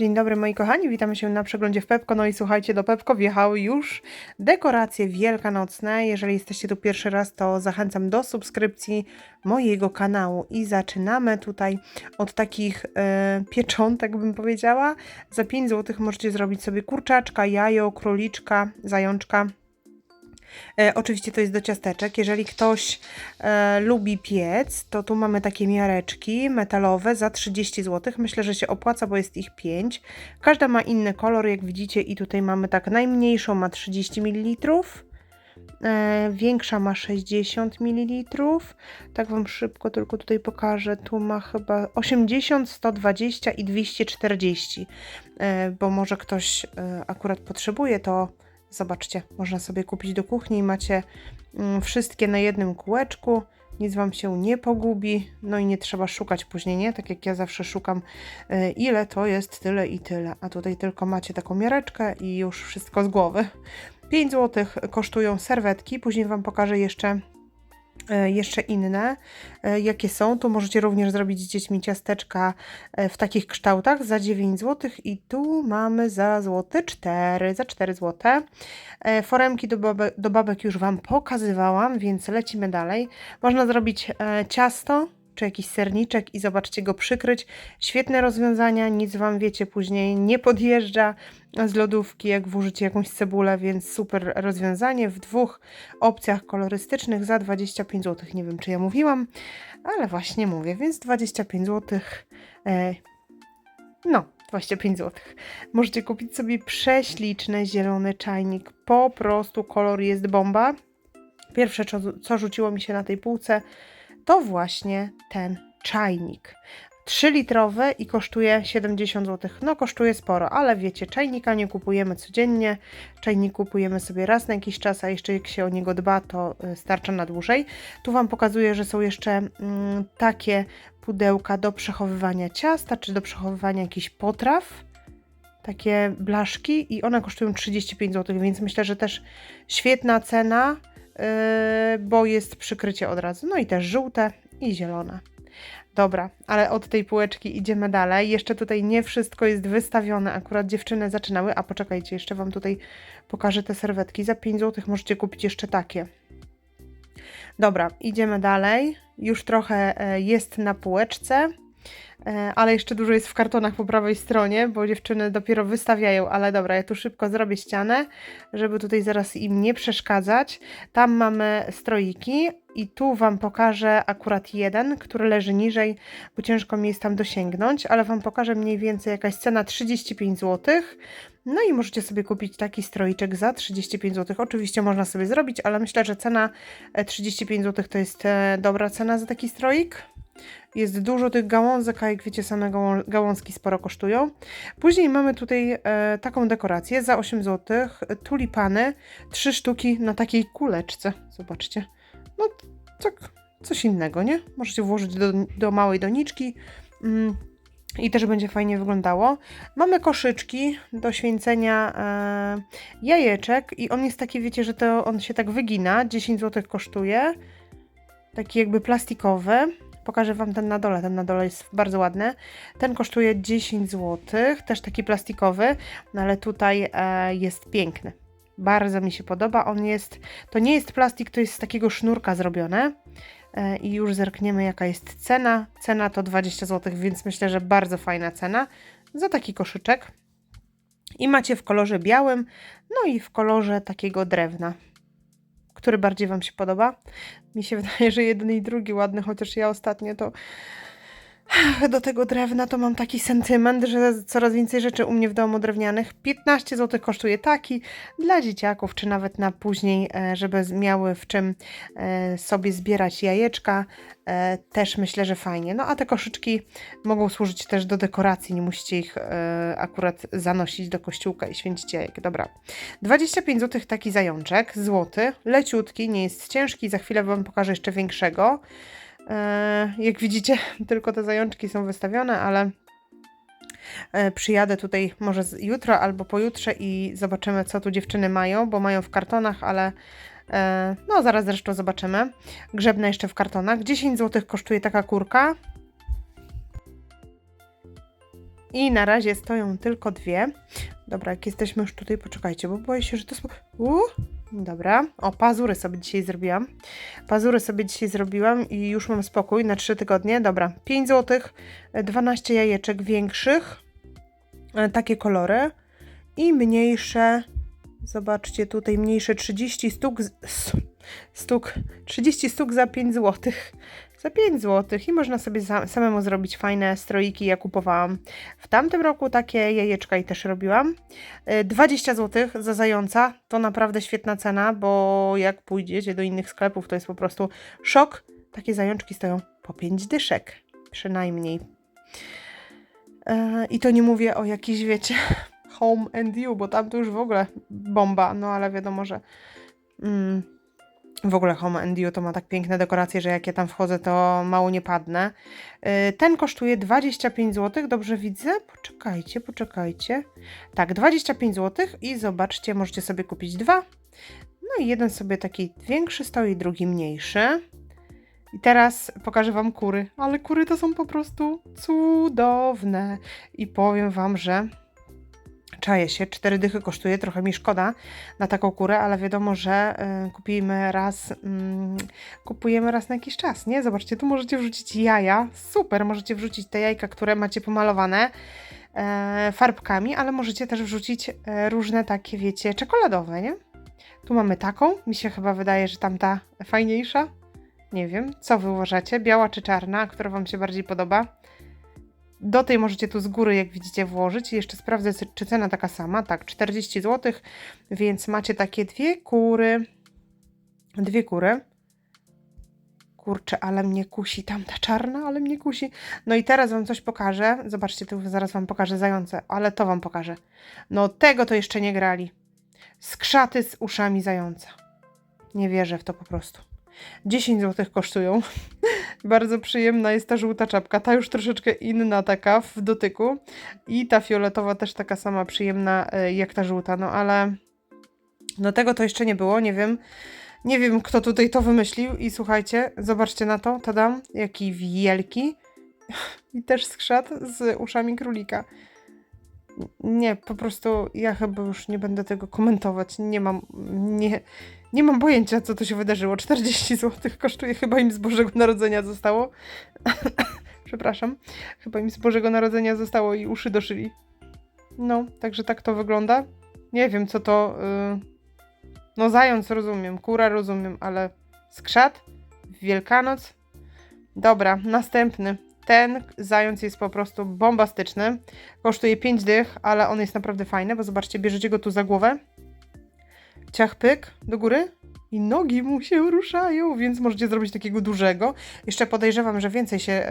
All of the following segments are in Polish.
Dzień dobry moi kochani, witamy się na przeglądzie w Pepko. No i słuchajcie, do Pepko wjechały już dekoracje wielkanocne. Jeżeli jesteście tu pierwszy raz, to zachęcam do subskrypcji mojego kanału. I zaczynamy tutaj od takich e, pieczątek, bym powiedziała. Za 5 zł możecie zrobić sobie kurczaczka, jajo, króliczka, zajączka. E, oczywiście to jest do ciasteczek. Jeżeli ktoś e, lubi piec, to tu mamy takie miareczki metalowe za 30 zł. Myślę, że się opłaca, bo jest ich 5. Każda ma inny kolor, jak widzicie, i tutaj mamy tak najmniejszą ma 30 ml. E, większa ma 60 ml. Tak Wam szybko tylko tutaj pokażę. Tu ma chyba 80, 120 i 240, e, bo może ktoś e, akurat potrzebuje to. Zobaczcie, można sobie kupić do kuchni i macie mm, wszystkie na jednym kółeczku. Nic Wam się nie pogubi, no i nie trzeba szukać później, nie? Tak jak ja zawsze szukam, y, ile to jest, tyle i tyle. A tutaj tylko macie taką miareczkę i już wszystko z głowy. 5 zł kosztują serwetki, później Wam pokażę jeszcze jeszcze inne, e, jakie są. Tu możecie również zrobić z dziećmi ciasteczka e, w takich kształtach za 9 zł i tu mamy za złote 4, za 4 zł. Foremki do, babe, do babek już Wam pokazywałam, więc lecimy dalej. Można zrobić ciasto czy jakiś serniczek i zobaczcie go przykryć. Świetne rozwiązania, nic Wam wiecie później nie podjeżdża z lodówki, jak włożycie jakąś cebulę, więc super rozwiązanie w dwóch opcjach kolorystycznych za 25 zł. Nie wiem, czy ja mówiłam, ale właśnie mówię, więc 25 zł. E, no, 25 zł. Możecie kupić sobie prześliczny zielony czajnik. Po prostu kolor jest bomba. Pierwsze, co, co rzuciło mi się na tej półce, to właśnie ten czajnik. 3-litrowy i kosztuje 70 zł. No, kosztuje sporo, ale wiecie, czajnika nie kupujemy codziennie. Czajnik kupujemy sobie raz na jakiś czas, a jeszcze jak się o niego dba, to y, starcza na dłużej. Tu Wam pokazuję, że są jeszcze mm, takie pudełka do przechowywania ciasta, czy do przechowywania jakichś potraw. Takie blaszki i one kosztują 35 zł, więc myślę, że też świetna cena bo jest przykrycie od razu. No i też żółte i zielone. Dobra, ale od tej półeczki idziemy dalej. Jeszcze tutaj nie wszystko jest wystawione. Akurat dziewczyny zaczynały. A poczekajcie, jeszcze Wam tutaj pokażę te serwetki. Za 5 zł możecie kupić jeszcze takie. Dobra, idziemy dalej. Już trochę e, jest na półeczce. E, ale jeszcze dużo jest w kartonach po prawej stronie, bo dziewczyny dopiero wystawiają, ale dobra, ja tu szybko zrobię ścianę, żeby tutaj zaraz im nie przeszkadzać. Tam mamy stroiki i tu Wam pokażę akurat jeden, który leży niżej, bo ciężko mi jest tam dosięgnąć, ale Wam pokażę mniej więcej jakaś cena 35 zł. No i możecie sobie kupić taki stroiczek za 35 zł. Oczywiście można sobie zrobić, ale myślę, że cena 35 zł to jest e, dobra cena za taki stroik. Jest dużo tych gałązek, a jak wiecie, same gałązki sporo kosztują. Później mamy tutaj e, taką dekorację za 8 zł. Tulipany, trzy sztuki na takiej kuleczce. Zobaczcie. No, tak, coś innego, nie? Możecie włożyć do, do małej doniczki. Mm, i też będzie fajnie wyglądało. Mamy koszyczki do święcenia e, jajeczek i on jest taki, wiecie, że to on się tak wygina. 10 zł kosztuje. Taki jakby plastikowy. Pokażę Wam ten na dole. Ten na dole jest bardzo ładny. Ten kosztuje 10 zł, też taki plastikowy, no ale tutaj e, jest piękny. Bardzo mi się podoba. On jest, to nie jest plastik, to jest z takiego sznurka zrobione. E, I już zerkniemy, jaka jest cena. Cena to 20 zł, więc myślę, że bardzo fajna cena za taki koszyczek. I macie w kolorze białym, no i w kolorze takiego drewna. Który bardziej Wam się podoba? Mi się wydaje, że jeden i drugi ładny, chociaż ja ostatnio to do tego drewna to mam taki sentyment, że coraz więcej rzeczy u mnie w domu drewnianych. 15 zł kosztuje taki dla dzieciaków, czy nawet na później, e, żeby miały w czym e, sobie zbierać jajeczka. E, też myślę, że fajnie. No a te koszyczki mogą służyć też do dekoracji, nie musicie ich akurat zanosić do kościółka i święcić jajek. Dobra. 25 zł taki zajączek, złoty, leciutki, nie jest ciężki. Za chwilę Wam pokażę jeszcze większego. E, jak widzicie, tylko te zajączki są wystawione, ale e, przyjadę tutaj może jutro albo pojutrze i zobaczymy, co tu dziewczyny mają, bo mają w kartonach, ale e, no zaraz zresztą zobaczymy. Grzebne jeszcze w kartonach. 10 zł kosztuje taka kurka. I na razie stoją tylko dwie. Dobra, jak jesteśmy już tutaj, poczekajcie, bo boję się, że to... Uuu, dobra. O, pazury sobie dzisiaj zrobiłam. Pazury sobie dzisiaj zrobiłam i już mam spokój na 3 tygodnie. Dobra, 5 zł, 12 jajeczek większych, e, takie kolory i mniejsze, zobaczcie tutaj, mniejsze 30 stuk, z- s- stuk 30 stuk za 5 zł. Za 5 zł i można sobie samemu zrobić fajne stroiki, ja kupowałam. W tamtym roku takie jajeczka i też robiłam. E, 20 zł za zająca to naprawdę świetna cena, bo jak pójdziecie do innych sklepów, to jest po prostu szok. Takie zajączki stoją po 5 dyszek, przynajmniej. E, I to nie mówię o jakiejś, wiecie, Home and You, bo tam to już w ogóle bomba, no ale wiadomo, że mm, w ogóle Home and You to ma tak piękne dekoracje, że jak ja tam wchodzę, to mało nie padnę. E, Ten kosztuje 25 zł, dobrze widzę? Poczekajcie, poczekajcie. Tak, 25 zł i zobaczcie, możecie sobie kupić dwa. No i jeden sobie taki większy stoi, drugi mniejszy. I teraz pokażę Wam kury, ale kury to są po prostu cudowne. I powiem Wam, że czaję się, cztery dychy kosztuje, trochę mi szkoda na taką kurę, ale wiadomo, że y, kupimy raz, mm, kupujemy raz na jakiś czas, nie? Zobaczcie, tu możecie wrzucić jaja, super, możecie wrzucić te jajka, które macie pomalowane e, farbkami, ale możecie też wrzucić e, różne takie, wiecie, czekoladowe, nie? Tu mamy taką, mi się chyba wydaje, że tamta fajniejsza. Nie wiem, co wy uważacie? Biała czy czarna, która wam się bardziej podoba? Do tej możecie tu z góry, jak widzicie, włożyć. Jeszcze sprawdzę, czy- cena taka sama. Tak, 40 zł, więc macie takie dwie kury. Dwie kury. Kurczę, ale mnie kusi tamta czarna, ale mnie kusi. No i teraz wam coś pokażę. Zobaczcie, tu zaraz wam pokażę zające, ale to wam pokażę. No tego to jeszcze nie grali. Skrzaty z uszami zająca. Nie wierzę w to po prostu. 10 zł kosztują. Bardzo przyjemna jest ta żółta czapka. Ta już troszeczkę inna taka w dotyku. I ta fioletowa też taka sama przyjemna e, jak ta żółta. No ale no tego to jeszcze nie było. Nie wiem. Nie wiem, kto tutaj to wymyślił. I słuchajcie, zobaczcie na to. Tadam, jaki wielki. I też skrzat z uszami królika. Nie, po prostu ja chyba już nie będę tego komentować. Nie mam, nie, nie mam pojęcia, co tu się wydarzyło. 40 zł kosztuje, chyba im z Bożego Narodzenia zostało. Przepraszam. Chyba im z Bożego Narodzenia zostało i uszy doszyli. No, także tak to wygląda. Nie wiem, co to... y, No, zając rozumiem, kura rozumiem, ale skrzat? Wielkanoc? Dobra, następny. Ten zając jest po prostu bombastyczny. Kosztuje 5 dych, ale on jest naprawdę fajny, bo zobaczcie, bierzecie go tu za głowę. Ciach pyk do góry i nogi mu się ruszają, więc możecie zrobić takiego dużego. Jeszcze podejrzewam, że więcej się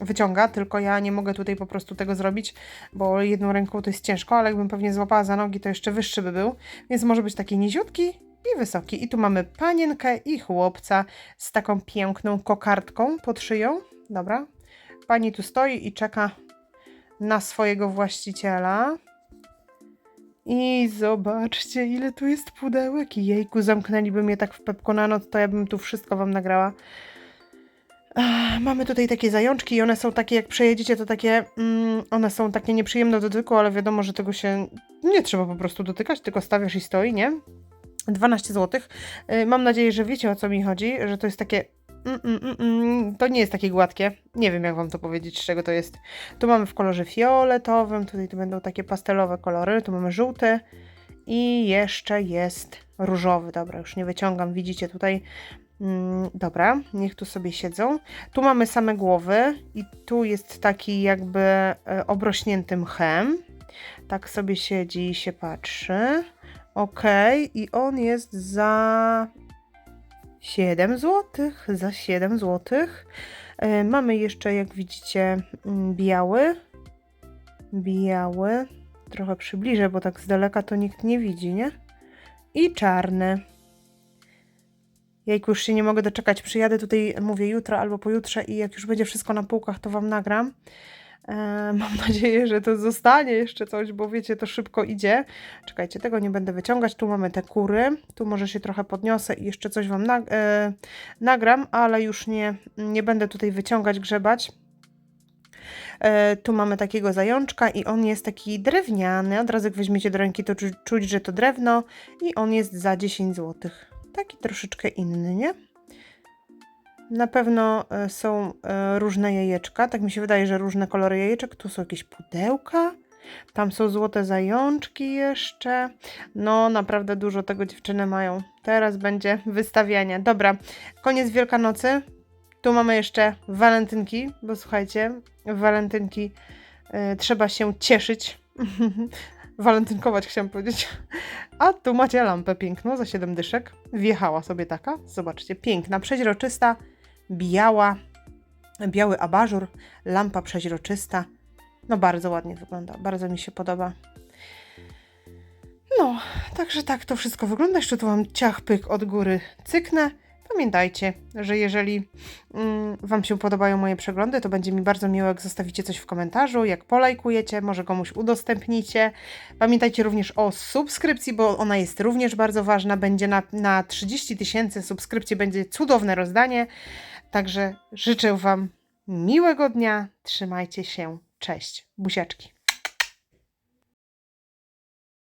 wyciąga, tylko ja nie mogę tutaj po prostu tego zrobić, bo jedną ręką to jest ciężko, ale jakbym pewnie złapała za nogi, to jeszcze wyższy by był, więc może być taki niziutki i wysoki. I tu mamy panienkę i chłopca z taką piękną kokardką pod szyją. Dobra. Pani tu stoi i czeka na swojego właściciela. I zobaczcie, ile tu jest pudełek. Jejku, zamknęliby mnie tak w pepko na noc, to ja bym tu wszystko wam nagrała. Ach, Mamy tutaj takie zajączki i one są takie, jak przejedziecie, to takie, mm, one są takie nieprzyjemne do dotyku, ale wiadomo, że tego się nie trzeba po prostu dotykać, tylko stawiasz i stoi, nie? 12 zł. Y, Mam nadzieję, że wiecie o co mi chodzi, że to jest takie. Mm, mm, mm, to nie jest takie gładkie. Nie wiem, jak wam to powiedzieć, z czego to jest. Tu mamy w kolorze fioletowym, tutaj to będą takie pastelowe kolory, tu mamy żółty i jeszcze jest różowy. Dobra, już nie wyciągam, widzicie tutaj. Dobra, niech tu sobie siedzą. Tu mamy same głowy i tu jest taki jakby e, obrośnięty mchem. Tak sobie siedzi i się patrzy. Okej, i on jest za 7 zł. Za 7 zł. E, mamy jeszcze, jak widzicie, mm, biały. Biały. Trochę przybliżę, bo tak z daleka to nikt nie widzi, nie? I czarny. Jejku, już się nie mogę doczekać. Przyjadę tutaj, mówię, jutro albo pojutrze i jak już będzie wszystko na półkach, to Wam nagram. E, mam nadzieję, że to zostanie jeszcze coś, bo wiecie, to szybko idzie. Czekajcie, tego nie będę wyciągać. Tu mamy te kury. Tu może się trochę podniosę i jeszcze coś Wam nag e, nagram, ale już nie, nie będę tutaj wyciągać, grzebać. E, tu mamy takiego zajączka i on jest taki drewniany. Od razu jak weźmiecie do ręki, to czu- czuć, że to drewno i on jest za 10 zł. Taki troszeczkę inny, nie? Na pewno e, są e, różne jajeczka. Tak mi się wydaje, że różne kolory jajeczek. Tu są jakieś pudełka. Tam są złote zajączki jeszcze. No, naprawdę dużo tego dziewczyny mają. Teraz będzie wystawianie. Dobra, koniec Wielkanocy. Tu mamy jeszcze walentynki, bo słuchajcie, walentynki y, trzeba się cieszyć. Walentynkować chciałam powiedzieć. A tu macie lampę piękną za 7 dyszek. Wjechała sobie taka. Zobaczcie, piękna, przeźroczysta, biała, biały abażur, lampa przeźroczysta. No bardzo ładnie wygląda, bardzo mi się podoba. No, także tak to wszystko wygląda. Jeszcze tu wam ciach pyk od góry cyknę. Pamiętajcie, że jeżeli mm, Wam się podobają moje przeglądy, to będzie mi bardzo miło, jak zostawicie coś w komentarzu, jak polajkujecie, może komuś udostępnicie. Pamiętajcie również o subskrypcji, bo ona jest również bardzo ważna. Będzie na, na 30 tysięcy subskrypcji, będzie cudowne rozdanie. Także życzę Wam miłego dnia, trzymajcie się, cześć, buziaczki.